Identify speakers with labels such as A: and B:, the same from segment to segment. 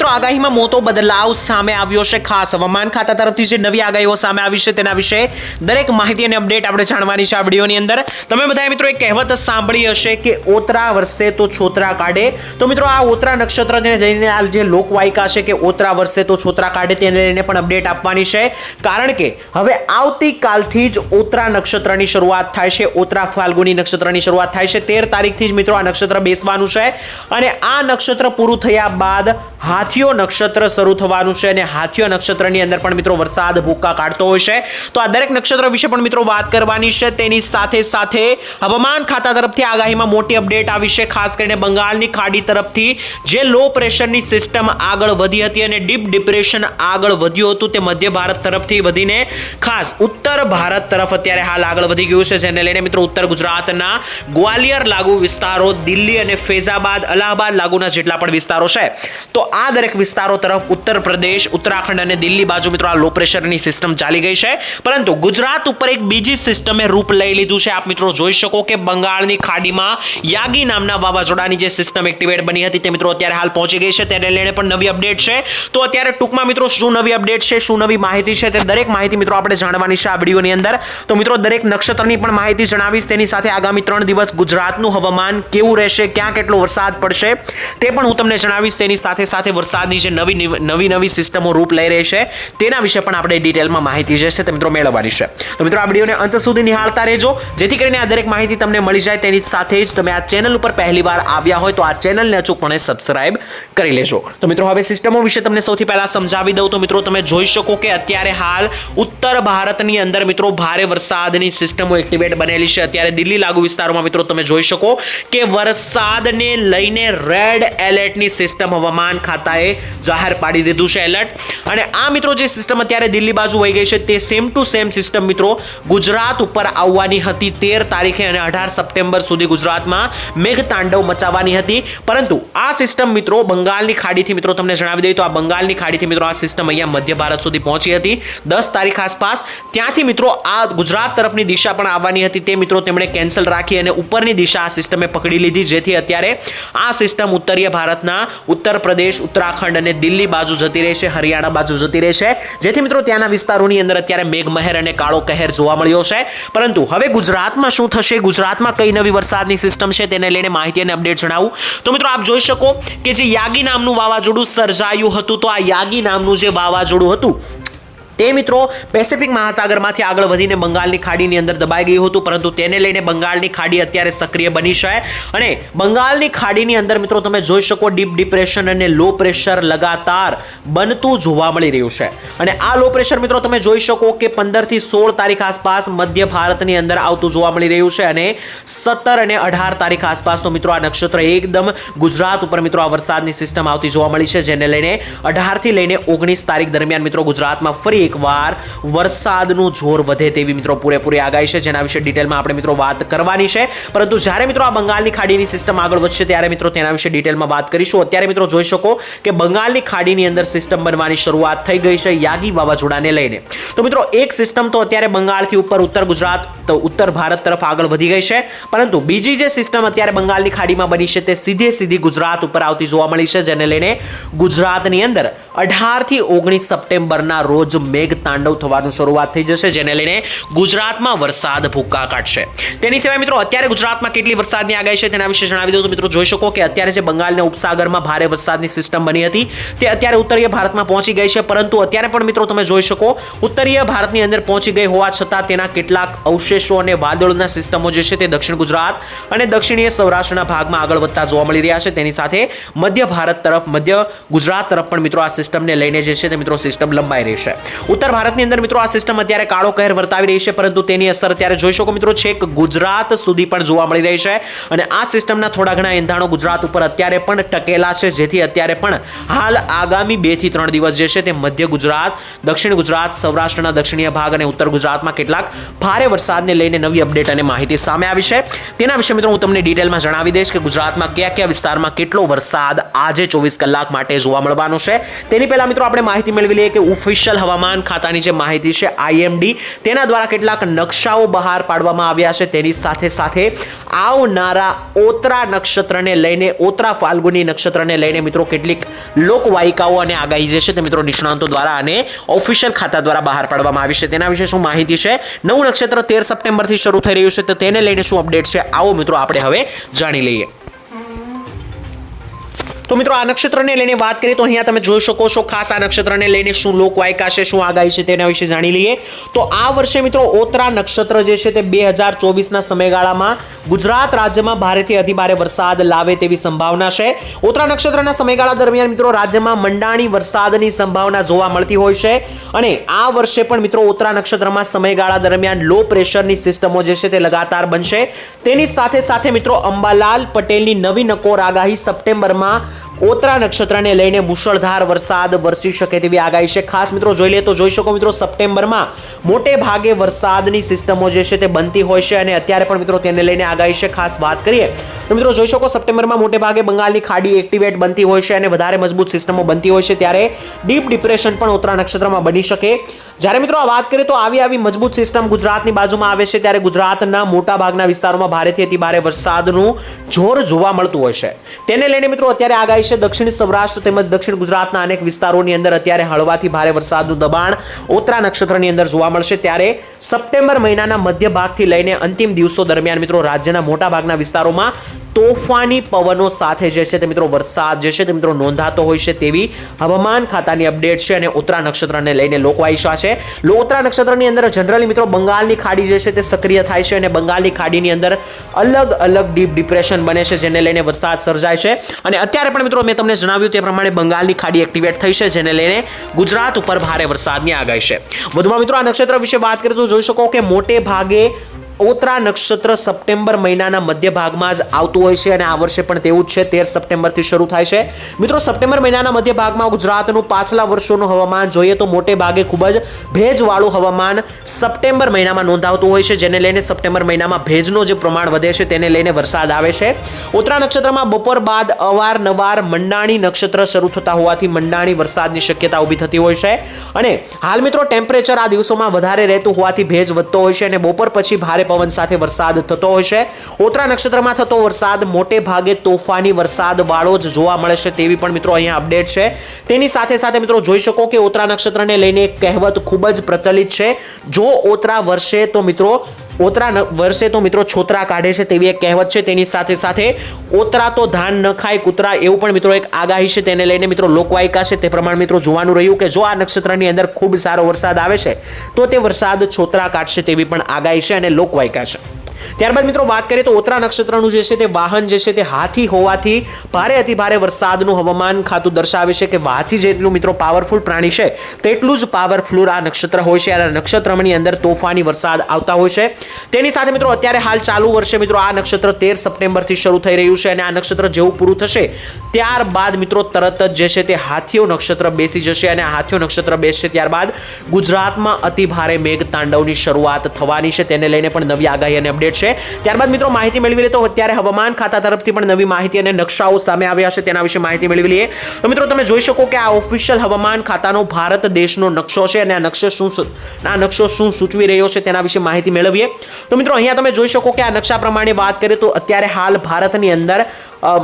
A: મિત્રો, આગાહીમાં મોટો બદલાવ સામે આવ્યો છે ખાસ. હવામાન ખાતા તરફથી જે નવી આગાહીઓ સામે આવી છે તેના વિશે દરેક માહિતી અને અપડેટ આપણે જાણવાની છે આ વિડીયોની અંદર. તમે બધા મિત્રો, એક કહેવત સાંભળી હશે કે ઓતરા વર્ષે તો છોતરા કાઢે. તો મિત્રો, આ ઓતરા નક્ષત્રને લઈને આ જે લોકવાયકા છે કે ઓતરા વર્ષે તો છોતરા કાઢે, તેને લઈને પણ અપડેટ આપવાની છે. કારણ કે હવે આવતીકાલથી જ ઓતરા નક્ષત્રની શરૂઆત થાય છે, ઓતરા ફાલ્ગુની નક્ષત્રની શરૂઆત થાય છે. તેર તારીખથી જ મિત્રો આ નક્ષત્ર બેસવાનું છે અને આ નક્ષત્ર પૂરું થયા બાદ હાથીઓ નક્ષત્ર શરૂ થવાનું છે અને હાથીઓ નક્ષત્રની અંદર પણ મિત્રો વરસાદ ભૂક્કા કાઢતો હોય છે. તો આ દરેક નક્ષત્ર વિશે પણ મિત્રો વાત કરવાની છે. તેની સાથે સાથે હવામાન ખાતા તરફથી આગાહીમાં મોટી અપડેટ આવી છે. ખાસ કરીને બંગાળની ખાડી તરફથી જે લો પ્રેશરની સિસ્ટમ આગળ વધી હતી અને ડીપ ડિપ્રેશન આગળ વધ્યું હતું તે મધ્ય ભારત તરફથી વધીને ખાસ ઉત્તર ભારત તરફ અત્યારે હાલ આગળ વધી ગયું છે. જેને લઈને મિત્રો ઉત્તર ગુજરાતના ગ્વાલિયર લાગુ વિસ્તારો, દિલ્હી અને ફૈઝાબાદ, અલ્હાબાદ લાગુના જેટલા પણ વિસ્તારો છે. તો આ દરેક વિસ્તારો તરફ ઉત્તર પ્રદેશ, ઉત્તરાખંડ અને દિલ્હી બાજુ મિત્રો આ લો પ્રેશરની સિસ્ટમ ચાલી ગઈ છે. પરંતુ ગુજરાત ઉપર એક બીજી સિસ્ટમે રૂપ લઈ લીધું છે. આપ મિત્રો જોઈ શકો કે બંગાળની ખાડીમાં યાગી નામના વાવાઝોડાની જે સિસ્ટમ એક્ટિવેટ બની હતી તે મિત્રો અત્યારે હાલ પહોંચી ગઈ છે. તેને લઈને પણ નવી અપડેટ છે. તો અત્યારે ટૂંકમાં મિત્રો શું નવી અપડેટ છે, શું નવી માહિતી છે તે દરેક માહિતી મિત્રો આપણે જાણવાની છે આ વિડીયોની અંદર. તો મિત્રો દરેક નક્ષત્રની પણ માહિતી જણાવીશ. તેની સાથે આગામી ત્રણ દિવસ ગુજરાતનું હવામાન કેવું રહેશે, ક્યાં કેટલો વરસાદ પડશે તે પણ હું તમને જણાવીશ. તેની સાથે સાથે વરસાદની જે નવી નવી નવી સિસ્ટમો રૂપ લઈ રહી છે, તેના વિશે પણ આપણે ડિટેલમાં માહિતી જે છે તે મિત્રો મેળવવાની છે. તો મિત્રો, આ વિડીયોને અંત સુધી નિહાળતા રહેજો. જેથી કરીને આ દરેક માહિતી તમને મળી જાય તેની સાથે જ તમે આ ચેનલ ઉપર પહેલી વાર આવ્યા હોય તો આ ચેનલને અચૂકપણે સબસ્ક્રાઇબ કરી લેજો. તો મિત્રો, હવે સિસ્ટમો વિશે તમને સૌથી પહેલાં સમજાવી દઉં તો મિત્રો, તમે જોઈ શકો કે અત્યારે હાલ ઉત્તર ભારતની અંદર મિત્રો ભારે વરસાદની સિસ્ટમો એક્ટિવેટ બનેલી છે. અત્યારે દિલ્હી લાગુ વિસ્તારોમાં મિત્રો તમે જોઈ શકો કે વરસાદને લઈને રેડ એલર્ટની સિસ્ટમ હવામાન ખાતાએ જાહેર પાડી દીધું છે એલર્ટ. અને આ મિત્રો જે સિસ્ટમ અત્યારે દિલ્હી બાજુ વહી ગઈ છે તે સેમ ટુ સેમ સિસ્ટમ મિત્રો ગુજરાત ઉપર આવવાની હતી તેર તારીખે અને અઢાર સપ્ટેમ્બર સુધી ગુજરાતમાં મેઘ તાંડવ મચાવવાની હતી. પરંતુ આ સિસ્ટમ મિત્રો બંગાળની ખાડીથી મિત્રો તમને જણાવી દઈએ તો આ બંગાળની ખાડીથી મિત્રો આ સિસ્ટમ અહીંયા મધ્ય ભારત સુધી પહોંચી હતી. દસ તારીખ આસપાસ ત્યાંથી મિત્રો આ ગુજરાત તરફની દિશા પણ આવવાની હતી. તે મિત્રો તેમણે કેન્સલ રાખી અને ઉપરની દિશા આ સિસ્ટમે પકડી લીધી. જેથી અત્યારે આ સિસ્ટમ ઉત્તરીય ભારતના ઉત્તર પ્રદેશ ઉત્તરાખંડ અને દિલ્હી બાજુ જતી રહેશે, હરિયાણા બાજુ જતી રહેશે. જેથી મિત્રો ત્યાંના વિસ્તારોની અંદર અત્યારે મેઘમહેર અને કાળો કહેર જોવા મળ્યો છે. પરંતુ હવે ગુજરાતમાં શું થશે? ગુજરાતમાં કઈ નવી વરસાદની સિસ્ટમ છે તેને લઈને માહિતી અને અપડેટ જણાવું. તો મિત્રો આપ જોઈ શકો કે જે યાગી નામનું વાવાઝોડું સર્જાયું હતું, તો આ યાગી નામનું જે વાવાઝોડું હતું તે મિત્રો પેસિફિક મહાસાગરમાંથી આગળ વધીને બંગાળની ખાડીની અંદર દબાઈ ગયું હતું, પરંતુ તેને લઈને બંગાળની ખાડી અત્યારે સક્રિય બની છે. અને બંગાળની ખાડીની અંદર મિત્રો તમે જોઈ શકો ડીપ ડિપ્રેશન અને લો પ્રેશર લગાતાર બનતું જોવા મળી રહ્યું છે. અને આ લો પ્રેશર મિત્રો તમે જોઈ શકો કે પંદરથી સોળ તારીખ આસપાસ મધ્ય ભારતની અંદર આવતું જોવા મળી રહ્યું છે અને સત્તર અને અઢાર તારીખ આસપાસ તો મિત્રો આ નક્ષત્ર એકદમ ગુજરાત ઉપર મિત્રો આ વરસાદની સિસ્ટમ આવતી જોવા મળી છે, જેને લઈને અઢારથી લઈને ઓગણીસ તારીખ દરમિયાન મિત્રો ગુજરાતમાં ફરી એકવાર વરસાદનું જોર વધે તેવી મિત્રો પૂરેપૂરી આગાહી છે. જેના વિશે ડિટેલમાં આપણે મિત્રો વાત કરવાની છે. પરંતુ જ્યારે મિત્રો આ બંગાળની ખાડીની સિસ્ટમ આગળ વધશે, ત્યારે મિત્રો તેના વિશે ડિટેલમાં વાત કરીશું. અત્યારે મિત્રો જોઈ શકો કે બંગાળની ખાડીની અંદર સિસ્ટમ બનવાની શરૂઆત થઈ ગઈ છે યાગી વાવાઝોડાને લઈને. તો મિત્રો એક સિસ્ટમ તો અત્યારે બંગાળથી ઉપર, ઉત્તર ગુજરાત ઉત્તર ભારત તરફ આગળ વધી ગઈ છે. પરંતુ બીજી જે સિસ્ટમ અત્યારે બંગાળની ખાડીમાં બની છે તે સીધે સીધી ગુજરાત ઉપર આવતી જોવા મળી છે. જેને લઈને ગુજરાતની અંદર અઢારથી ઓગણીસ સપ્ટેમ્બરના રોજ મેઘ તાંડવ થવાનું શરૂઆત થઈ જશે, જેને લઈને ગુજરાતમાં વરસાદ ભૂક્કા કાઢશે. તેની સિવાય મિત્રો, અત્યારે ગુજરાતમાં કેટલી વરસાદની આગાહી છે તેના વિશે જણાવી દઉં તો મિત્રો, જોઈ શકો કે અત્યારે જે બંગાળના ઉપસાગરમાં ભારે વરસાદની સિસ્ટમ બની હતી, તે અત્યારે ઉત્તરીય ભારતમાં પહોંચી ગઈ છે, પરંતુ અત્યારે પણ મિત્રો તમે જોઈ શકો, ઉત્તરીય ભારતની અંદર પહોંચી ગઈ હોવા છતાં તેના કેટલાક અવશેષો અને વાદળોના સિસ્ટમો જે છે તે દક્ષિણ ગુજરાત અને દક્ષિણીય સૌરાષ્ટ્રના ભાગમાં આગળ વધતા જોવા મળી રહ્યા છે. તેની સાથે મધ્ય ભારત તરફ, મધ્ય ગુજરાત તરફ પણ મિત્રો આ સિસ્ટમને લઈને જે છે તે મિત્રો સિસ્ટમ લંબાઈ રહી છે. ઉત્તર ભારતની અંદર મિત્રો આ સિસ્ટમ અત્યારે કાળો કહેર વર્તાવી રહી છે, પરંતુ તેની અસર અત્યારે જોઈ શકો મિત્રો છેક ગુજરાત સુધી પણ જોવા મળી રહી છે અને આ સિસ્ટમના થોડા ઘણા એંધાણો ગુજરાત ઉપર અત્યારે પણ ટકેલા છે, જેથી અત્યારે પણ હાલ આગામી બેથી ત્રણ દિવસ જે છે તે મધ્ય ગુજરાત, દક્ષિણ ગુજરાત, સૌરાષ્ટ્રના દક્ષિણીય ભાગ અને ઉત્તર ગુજરાતમાં કેટલાક ભારે વરસાદને લઈને નવી અપડેટ અને માહિતી સામે આવી છે. તેના વિશે મિત્રો હું તમને ડિટેલમાં જણાવી દઈશ કે ગુજરાતમાં કયા કયા વિસ્તારમાં કેટલો વરસાદ આજે ચોવીસ કલાક માટે જોવા મળવાનો છે. તેની પહેલા મિત્રો આપણે માહિતી મેળવી લઈએ કે ઓફિશિયલ હવામાન હવામાન ખાતાની જે માહિતી છે આઈએમડી તેના દ્વારા કેટલાક નકશાઓ બહાર પાડવામાં આવ્યા છે. તેની સાથે સાથે આવનારા ઓતરા નક્ષત્રને લઈને, ઓતરા ફાલ્ગુની નક્ષત્રને લઈને મિત્રો કેટલીક લોકવાયિકાઓ અને આગાહી જે છે તે મિત્રો નિષ્ણાંતો દ્વારા અને ઓફિશિયલ ખાતા દ્વારા બહાર પાડવામાં આવી છે. તેના વિશે શું માહિતી છે? નવું નક્ષત્ર તેર સપ્ટેમ્બરથી શરૂ થઈ રહ્યું છે, તો તેને લઈને શું અપડેટ છે? આવો મિત્રો આપણે હવે જાણી લઈએ. તો મિત્રો આ નક્ષત્રને લઈને વાત કરીએ તો અહીંયા તમે જોઈ શકો છો ખાસ આ નક્ષત્રને લઈને શું લોકવાયકા છે શું આગાહી છે તેના વિશે જાણી લઈએ. તો આ વર્ષે મિત્રો ઓતરા નક્ષત્ર જે છે તે બે હજાર ચોવીસના સમયગાળામાં ગુજરાત રાજ્યમાં ભારેથી અતિભારે વરસાદ લાવે તેવી સંભાવના છે. ઓતરા નક્ષત્રના સમયગાળા દરમિયાન મિત્રો રાજ્યમાં મંડાણી વરસાદની સંભાવના જોવા મળતી હોય છે. અને આ વર્ષે પણ મિત્રો ઓતરા નક્ષત્રમાં સમયગાળા દરમિયાન લો પ્રેશરની સિસ્ટમો જે છે તે લગાતાર બનશે. તેની સાથે સાથે મિત્રો અંબાલાલ પટેલની નવી નકોર આગાહી સપ્ટેમ્બરમાં ઓતરા નક્ષત્રને લઈને મુશળધાર વરસાદ વરસી શકે તેવી આગાહી છે. ખાસ મિત્રો જોઈ લે તો જોઈ શકો મિત્રો સપ્ટેમ્બરમાં મોટે ભાગે વરસાદની સિસ્ટમો જે છે તે બનતી હોય છે અને અત્યારે પણ મિત્રો તેને લઈને આગાહી છે. ખાસ વાત કરીએ તો મિત્રો જોઈ શકો સપ્ટેમ્બરમાં મોટે ભાગે બંગાળની ખાડી એક્ટિવેટ બનતી હોય છે અને વધારે મજબૂત સિસ્ટમો બનતી હોય છે. ત્યારે ડીપ ડિપ્રેશન પણ ઓતરા નક્ષત્રમાં બની શકે. જ્યારે મિત્રો વાત કરીએ તો આવી આવી મજબૂત સિસ્ટમ ગુજરાતની બાજુમાં આવે છે ત્યારે ગુજરાતના મોટા ભાગના વિસ્તારોમાં ભારેથી અતિ ભારે વરસાદનું જોર જોવા મળતું હોય છે. તેને લઈને મિત્રો અત્યારે આગાહી છે દક્ષિણ સૌરાષ્ટ્ર તેમજ દક્ષિણ ગુજરાતના અનેક વિસ્તારોની અંદર અત્યારે હળવાથી ભારે વરસાદનું દબાણ ઓતરા નક્ષત્રની અંદર જોવા મળશે. ત્યારે સપ્ટેમ્બર મહિનાના મધ્ય ભાગથી લઈને અંતિમ દિવસો દરમિયાન મિત્રો રાજ્યના મોટા ભાગના વિસ્તારોમાં તોફાની પવનો સાથે જે છે તે મિત્રો વરસાદ જે છે તે મિત્રો નોંધાતો હોય છે તેવી હવામાન ખાતાની અપડેટ છે અને ઉત્તરા નક્ષત્રને લઈને લોકવાયશા છે. ઉત્તરા નક્ષત્રની અંદર જનરલી મિત્રો બંગાળની ખાડી જે છે તે સક્રિય થાય છે અને બંગાળની ખાડીની અંદર અલગ અલગ ડીપ ડિપ્રેશન બને છે જેને લઈને વરસાદ સર્જાય છે. અને અત્યારે પણ મિત્રો મેં તમને જણાવ્યું તે પ્રમાણે બંગાળની ખાડી એક્ટિવેટ થઈ છે જેને લઈને ગુજરાત ઉપર ભારે વરસાદની આગાહી છે. વધુમાં મિત્રો આ નક્ષત્ર વિશે વાત કરીએ તો જોઈ શકો કે મોટે ભાગે ઓતરા નક્ષત્ર સપ્ટેમ્બર મહિનાના મધ્ય ભાગમાં જ આવતું હોય છે અને આ વર્ષે પણ તેવું જ છે. તેર સપ્ટેમ્બરથી શરૂ થાય છે. મિત્રો, સપ્ટેમ્બર મહિનાના મધ્ય ભાગમાં ગુજરાતનું પાછલા વર્ષોનું હવામાન જોઈએ તો મોટે ભાગે ખૂબ જ ભેજવાળું હવામાન સપ્ટેમ્બર મહિનામાં નોંધાવતું હોય છે, જેને લઈને સપ્ટેમ્બર મહિનામાં ભેજનો જે પ્રમાણ વધે છે તેને લઈને વરસાદ આવે છે. ઉત્તરા નક્ષત્રમાં બપોર બાદ અવારનવાર મંડાણી નક્ષત્ર શરૂ થતા હોવાથી મંડાણી વરસાદની શક્યતા ઊભી થતી હોય છે. અને હાલ મિત્રો, ટેમ્પરેચર આ દિવસોમાં વધારે રહેતું હોવાથી ભેજ વધતો હોય છે અને બપોર પછી ભારે પવન સાથે વરસાદ થતો હોય છે. ઓતરા નક્ષત્રમાં થતો વરસાદ, મોટે ભાગે તોફાની વરસાદ વાળો જ જોવા મળે છે તેવી પણ મિત્રો અહીંયા અપડેટ છે. તેની સાથે સાથે મિત્રો જોઈ શકો કે ઓતરા નક્ષત્રને લઈને એક કહેવત ખૂબ જ પ્રચલિત છે. જો ઓતરા વર્ષે તો મિત્રો ઓતરા વર્ષે તો મિત્રો છોતરા કાઢે છે તેવી એક કહેવત છે. તેની સાથે સાથે ઓતરા તો ધાન ન ખાય, કૂતરા એવું પણ મિત્રો એક આગાહી છે. તેને લઈને મિત્રો લોકવાયકા છે. તે પ્રમાણે મિત્રો જોવાનું રહ્યું કે જો આ નક્ષત્રની અંદર ખૂબ સારો વરસાદ આવે છે, તો તે વરસાદ છોતરા કાઢશે તેવી પણ આગાહી છે અને લોકવાયકા છે. ત્યારબાદ મિત્રો વાત કરીએ તો ઓતરા નક્ષત્રનું જે છે તે વાહન જે છે તે હાથી હોવાથી ભારે અતિ ભારે વરસાદનું હવામાન ખાતું દર્શાવે છે કે હાથી જેટલું મિત્રો પાવરફુલ પ્રાણી છે, તેટલું જ પાવરફુલ આ નક્ષત્ર હોય છે. આ નક્ષત્રની અંદર તોફાની વરસાદ આવતા હોય છે. તેની સાથે મિત્રો અત્યારે હાલ ચાલુ વર્ષે મિત્રો આ નક્ષત્ર તેર સપ્ટેમ્બરથી શરૂ થઈ રહ્યું છે અને આ નક્ષત્ર જેવું પૂરું થશે, ત્યારબાદ મિત્રો તરત જ જે છે તે હાથીઓ નક્ષત્ર બેસી જશે અને હાથીઓ નક્ષત્ર બેસશે ત્યારબાદ ગુજરાતમાં અતિ ભારે મેઘ તાંડવની શરૂઆત થવાની છે. તેને લઈને પણ નવી આગાહી અને અપડેટ છે ત્યારબાદ મિત્રો માહિતી મેળવી લે તો અત્યારે હવામાન ખાતા તરફથી પણ નવી માહિતી અને નકશાઓ સામે આવ્યા છે. તેના વિશે માહિતી મેળવી લઈએ. તો મિત્રો તમે જોઈ શકો કે આ ઓફિશિયલ હવામાન ખાતાનો ભારત દેશનો નકશો છે અને આ નકશો શું આ નકશો શું સૂચવી રહ્યો છે તેના વિશે માહિતી મેળવીએ. તો મિત્રો અહીંયા તમે જોઈ શકો કે આ નકશા પ્રમાણે વાત કરીએ તો અત્યારે હાલ ભારતની અંદર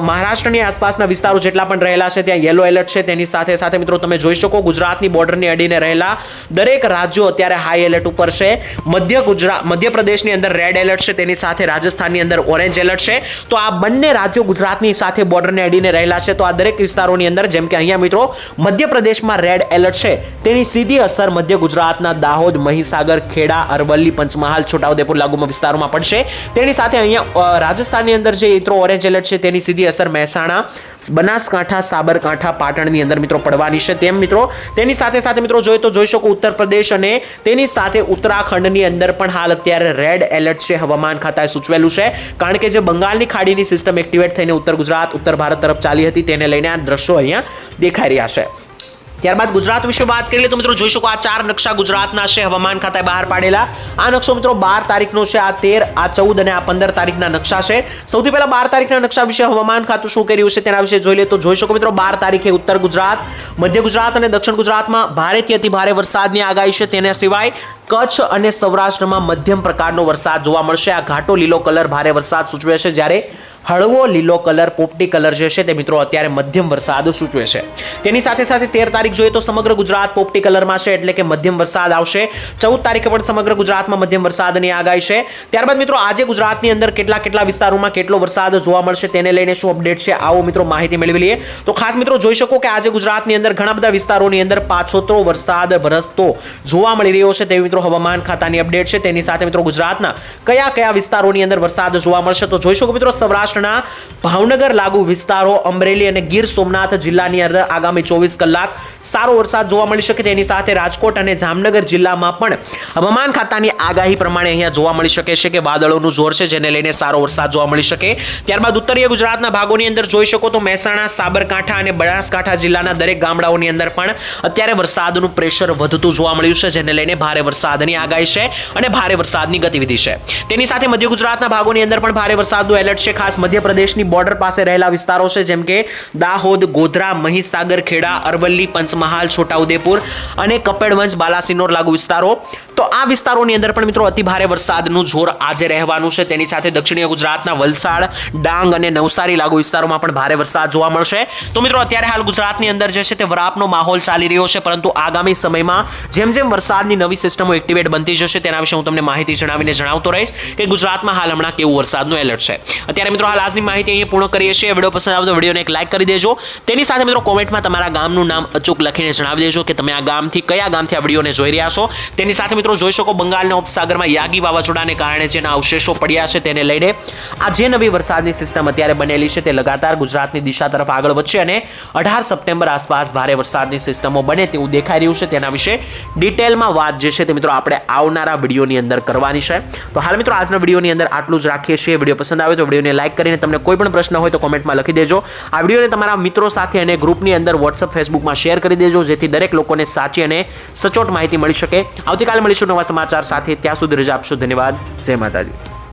A: મહારાષ્ટ્રની આસપાસના વિસ્તારો જેટલા પણ રહેલા છે, ત્યાં યલો એલર્ટ છે. તેની સાથે સાથે મિત્રો તમે જોઈ શકો ગુજરાતની બોર્ડરની અડીને રહેલા દરેક રાજ્યો અત્યારે હાઈ એલર્ટ ઉપર છે. મધ્ય ગુજરાત મધ્યપ્રદેશની અંદર રેડ એલર્ટ છે. તેની સાથે રાજસ્થાનની અંદર ઓરેન્જ એલર્ટ છે. તો આ બંને રાજ્યો ગુજરાતની સાથે બોર્ડરને અડીને રહેલા છે. તો આ દરેક વિસ્તારોની અંદર, જેમ કે અહીંયા મિત્રો, મધ્યપ્રદેશમાં રેડ એલર્ટ છે. તેની સીધી અસર મધ્ય ગુજરાતના દાહોદ, મહીસાગર, ખેડા, અરવલ્લી, પંચમહાલ, છોટાઉદેપુર લાગુમાં વિસ્તારોમાં પડશે. તેની સાથે અહીંયા રાજસ્થાનની અંદર જે મિત્રો ઓરેન્જ એલર્ટ છે, તેની સીધી અસર મહેસાણા, બનાસકાંઠા, સાબરકાંઠા, પાટણની અંદર મિત્રો પડવાની છે. તેમ મિત્રો, તેની સાથે સાથે મિત્રો જોઈએ તો જોઈ શકો ઉત્તર પ્રદેશ અને તેની સાથે ઉત્તરાખંડની અંદર પણ હાલ અત્યારે રેડ એલર્ટ છે હવામાન ખાતાએ સૂચવેલું છે. કારણ કે જે બંગાળની ખાડીની સિસ્ટમ એક્ટિવેટ થઈને ઉત્તર ગુજરાત, ઉત્તર ભારત તરફ ચાલી હતી, તેને લઈને આ દ્રશ્યો અહીંયા દેખાઈ રહ્યા છે. ત્યારબાદ ગુજરાત વિશે વાત કરીએ તો મિત્રો જોઈ શકો આ ચાર નકશા ગુજરાતના છે, હવામાન ખાતાએ બહાર પાડેલા. આ નકશો મિત્રો બાર તારીખનો છે, આ તેર, આ ચૌદ અને આ પંદર તારીખના નકશા છે. સૌથી પહેલા બાર તારીખના નકશા વિશે હવામાન ખાતું શું કર્યું છે તેના વિશે જોઈ લે તો જોઈ શકો મિત્રો બાર તારીખે ઉત્તર ગુજરાત, મધ્ય ગુજરાત અને દક્ષિણ ગુજરાતમાં ભારેથી અતિ ભારે વરસાદની આગાહી છે તેના સિવાય કચ્છ અને સૌરાષ્ટ્રમાં મધ્યમ પ્રકારનો વરસાદ જોવા મળશે. આ ઘાટો લીલો કલર ભારે વરસાદ સૂચવે છે જ્યારે હળવો લીલો કલર, પોપટી કલર જે છે તે મિત્રો અત્યારે મધ્યમ વરસાદ સૂચવે છે. તેની સાથે સાથે તેર તારીખ જોઈએ તો સમગ્ર ગુજરાત પોપટી કલરમાં છે એટલે કે મધ્યમ વરસાદ આવશે. ચૌદ તારીખે પણ સમગ્ર ગુજરાતમાં મધ્યમ વરસાદની આગાહી છે. ત્યારબાદ મિત્રો આજે ગુજરાતની અંદર કેટલા કેટલા વિસ્તારોમાં કેટલો વરસાદ જોવા મળશે તેને લઈને શું અપડેટ છે આવો મિત્રો માહિતી મેળવી લઈએ. તો ખાસ મિત્રો જોઈ શકો કે આજે ગુજરાતની અંદર ઘણા બધા વિસ્તારોની અંદર પાછોતરો વરસાદ વરસતો જોવા મળી રહ્યો છે તેવી મિત્રો હવામાન ખાતાની અપડેટ છે. તેની સાથે મિત્રો ગુજરાતના કયા કયા વિસ્તારોની અંદર વરસાદ જોવા મળશે તો જોઈ શકો મિત્રો સૌરાષ્ટ્રના ભાવનગર લાગુ વિસ્તારો, અમરેલી અને ગીર સોમનાથ જિલ્લાની અંદર આગામી ચોવીસ કલાક સારો વરસાદ જોવા મળી શકે તેની સાથે રાજકોટ અને જામનગર જિલ્લામાં પણ હવામાન ખાતાની આગાહી પ્રમાણે અહીંયા જોવા મળી શકે છે કે વાદળોનું જોર છે, જેને લઈને સારો વરસાદ જોવા મળી શકે. ત્યારબાદ ઉત્તરીય ગુજરાતના ભાગોની અંદર જોઈ શકો તો મહેસાણા, સાબરકાંઠા અને બનાસકાંઠા જિલ્લાના દરેક ગામડાઓની અંદર પણ અત્યારે વરસાદનું પ્રેશર વધતું જોવા મળ્યું છે, જેને લઈને ભારે વરસાદની આગાહી છે અને ભારે વરસાદની ગતિવિધિ છે. તેની સાથે મધ્ય ગુજરાતના ભાગોની અંદર પણ ભારે વરસાદનું એલર્ટ છે. ખાસ મધ્યપ્રદેશની બોર્ડર પાસે રહેલા વિસ્તારો છે, જેમ કે દાહોદ, ગોધરા, મહીસાગર, ખેડા, અરવલ્લી, પંચમહાલ, છોટાઉદેપુર અને કપેડવંજ, બાલાસિનોર લાગુ વિસ્તારો. તો આ વિસ્તારોની અંદર પણ મિત્રો અતિ ભારે વરસાદનું જોર આજે રહેવાનું છે. તેની સાથે દક્ષિણીય ગુજરાતના વલસાડ, ડાંગ અને નવસારી લાગુ વિસ્તારોમાં પણ ભારે વરસાદ જોવા મળશે. તો મિત્રો અત્યારે હાલ ગુજરાતની અંદર જે છે તે વરાપનો માહોલ ચાલી રહ્યો છે, પરંતુ આગામી સમયમાં જેમ જેમ વરસાદની નવી સિસ્ટમો એક્ટિવેટ બનતી જશે તેના વિશે હું તમને માહિતી જણાવીને જણાવતો રહીશ કે ગુજરાતમાં હાલ હમણાં કેવું વરસાદનું એલર્ટ છે. અત્યારે મિત્રો આજની માહિતી અહીં પૂર્ણ કરીએ છીએ. વીડિયો પસંદ આવતો વિડીયોને એક લાઈક કરી દેજો. તેની સાથે મિત્રો કોમેન્ટમાં તમારા ગામનું નામ અચૂક લખીને જણાવી દેજો કે તમે આ ગામથી કયા ગામથી આ વિડીયોને જોઈ રહ્યા છો. તેની સાથે મિત્રો જોઈ શકો બંગાળના ઉપસાગરમાં યાગી વાવાઝોડાને કારણે જેના અવશેષો પડ્યા છે તેને લઈને. આ જે નવી વરસાદની સિસ્ટમ અત્યારે બનેલી છે તે લગાતાર ગુજરાતની દિશા તરફ આગળ વધશે અને અઢાર સપ્ટેમ્બર આસપાસ ભારે વરસાદની સિસ્ટમો બને તેવું દેખાઈ રહ્યું છે. તેના વિશે ડિટેલમાં વાત જે છે તે મિત્રો આપણે આવનારા વિડીયોની અંદર કરવાની છે. તો હાલ મિત્રો આજના વિડીયોની અંદર આટલું જ રાખીએ છીએ. વીડિયો પસંદ આવે તો વિડીયોને લાઈક કરીને તમને કોઈ પણ પ્રશ્ન હોય તો કોમેન્ટમાં લખી દેજો. આ વિડીયોને તમારા મિત્રો સાથે અને ગ્રુપની અંદર વોટ્સઅપ ફેસબુકમાં શેર કરી દેજો, જેથી દરેક લોકોને સાચી અને સચોટ માહિતી મળી શકે. આવતીકાલે મળીશું નવા સમાચાર સાથે. ત્યાં સુધી રજા આપશો. ધન્યવાદ. જય માતાજી.